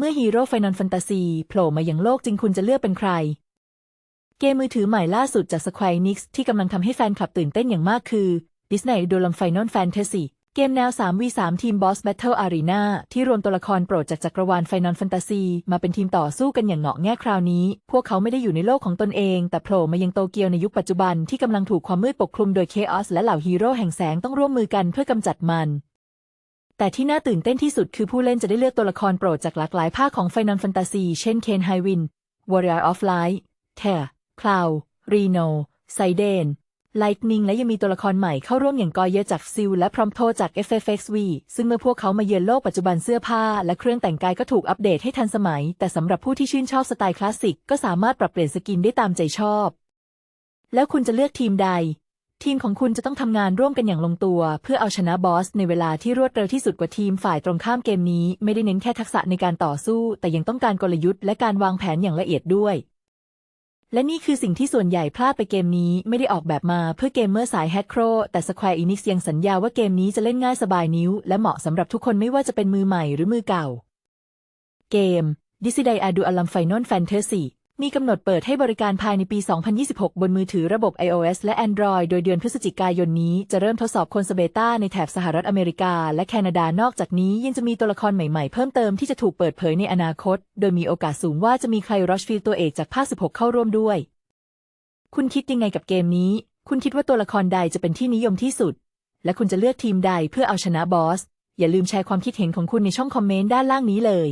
เมื่อฮีโร่ไฟนอลแฟนตาซีโผล่มาอย่างโลกจริงคุณจะเลือกเป็นใคร เกมมือถือใหม่ล่าสุดจาก Square Enix ที่กำลังทำให้แฟนคลับตื่นเต้นอย่างมากคือ Disney d o l u m Final Fantasy เกมแนว 3v3 ทีม Boss Battle Arena ที่รวมตัวละครโปรดจากจักรวาล Final Fantasy มาเป็นทีมต่อสู้กันอย่างเหงาะแง่คราวนี้ พวกเขาไม่ได้อยู่ในโลกของตนเอง แต่โผล่มายังโตเกียวในยุคปัจจุบันที่กำลังถูกความมืดปกคลุมโดย Chaos และเหล่าฮีโร่แห่งแสงต้องร่วมมือกันเพื่อกำจัดมัน แต่ที่น่าตื่นเต้นที่สุดคือผู้เล่นจะได้เลือกตัวละครโปรดจากหลากหลายภาคของ Final Fantasy เช่น Ken Highwind Warrior of Light Tear Cloud Reno Saiden Lightning และยังมีตัวละครใหม่เข้าร่วมอย่างกอยเยจากซิลและพรอมโทจาก FFXV ซึ่งเมื่อพวกเขามาเยือนโลกปัจจุบันเสื้อผ้า และเครื่องแต่งกายก็ถูกอัปเดตให้ทันสมัย แต่สำหรับผู้ที่ชื่นชอบสไตล์คลาสสิกก็สามารถปรับเปลี่ยนสกินได้ตามใจชอบ แล้วคุณจะเลือกทีมใด ทีมของคุณจะต้องทำงานร่วมกันอย่างลงตัว เพื่อเอาชนะบอสในเวลาที่รวดเร็วที่สุดกว่าทีมฝ่ายตรงข้ามเกมนี้ ไม่ได้เน้นแค่ทักษะในการต่อสู้ แต่ยังต้องการกลยุทธ์และการวางแผนอย่างละเอียดด้วย และนี่คือสิ่งที่ส่วนใหญ่พลาดไปเกมนี้ไม่ได้ออกแบบมาเพื่อเกมเมอร์สายแฮกโครแต่ Square Enix ยังสัญญาว่าเกมนี้จะเล่นง่ายสบายนิ้ว และเหมาะสำหรับทุกคนไม่ว่าจะเป็นมือใหม่หรือมือเก่า เกม d i s i d a i a d u a l u m Final Fantasy มีกำหนดเปิดให้บริการภายในปี 2026 บนมือถือระบบ iOS และ Android โดยเดือนพฤศจิกายนนี้จะเริ่มทดสอบคนสเบต้าในแถบสหรัฐอเมริกา และแคนาดานอกจากนี้ยังจะมีตัวละครใหม่ๆ เพิ่มเติมที่จะถูกเปิดเผยในอนาคต โดยมีโอกาสสูงว่าจะมีใครรอชฟิลตัวเอกจากภาค 16 เข้าร่วมด้วย คุณคิดยังไงกับเกมนี้ คุณคิดว่าตัวละครใดจะเป็นที่นิยมที่สุด และคุณจะเลือกทีมใดเพื่อเอาชนะบอส อย่าลืมแชร์ความคิดเห็นของคุณในช่องคอมเมนต์ด้านล่างนี้เลย